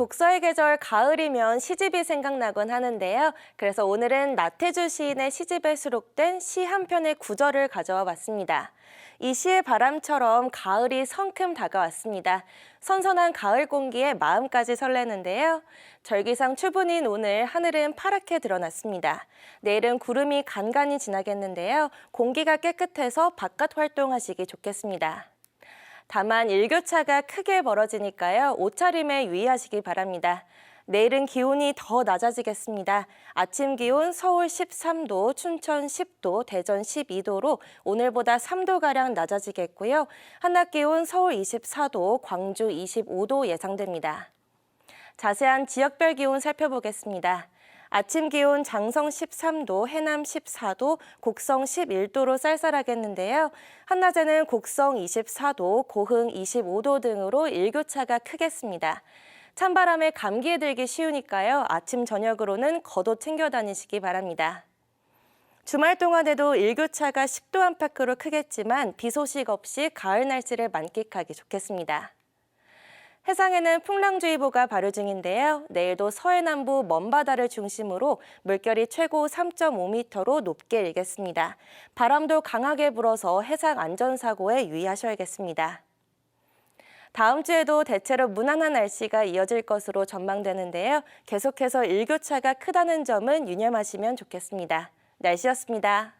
독서의 계절 가을이면 시집이 생각나곤 하는데요. 그래서 오늘은 나태주 시인의 시집에 수록된 시 한 편의 구절을 가져와 봤습니다. 이 시의 바람처럼 가을이 성큼 다가왔습니다. 선선한 가을 공기에 마음까지 설레는데요. 절기상 추분인 오늘 하늘은 파랗게 드러났습니다. 내일은 구름이 간간히 지나겠는데요. 공기가 깨끗해서 바깥 활동하시기 좋겠습니다. 다만 일교차가 크게 벌어지니까요. 옷차림에 유의하시기 바랍니다. 내일은 기온이 더 낮아지겠습니다. 아침 기온 서울 13도, 춘천 10도, 대전 12도로 오늘보다 3도가량 낮아지겠고요. 한낮 기온 서울 24도, 광주 25도 예상됩니다. 자세한 지역별 기온 살펴보겠습니다. 아침 기온 장성 13도, 해남 14도, 곡성 11도로 쌀쌀하겠는데요. 한낮에는 곡성 24도, 고흥 25도 등으로 일교차가 크겠습니다. 찬바람에 감기에 들기 쉬우니까요. 아침 저녁으로는 겉옷 챙겨 다니시기 바랍니다. 주말 동안에도 일교차가 10도 안팎으로 크겠지만 비 소식 없이 가을 날씨를 만끽하기 좋겠습니다. 해상에는 풍랑주의보가 발효 중인데요. 내일도 서해남부 먼바다를 중심으로 물결이 최고 3.5m로 높게 일겠습니다. 바람도 강하게 불어서 해상 안전사고에 유의하셔야겠습니다. 다음 주에도 대체로 무난한 날씨가 이어질 것으로 전망되는데요. 계속해서 일교차가 크다는 점은 유념하시면 좋겠습니다. 날씨였습니다.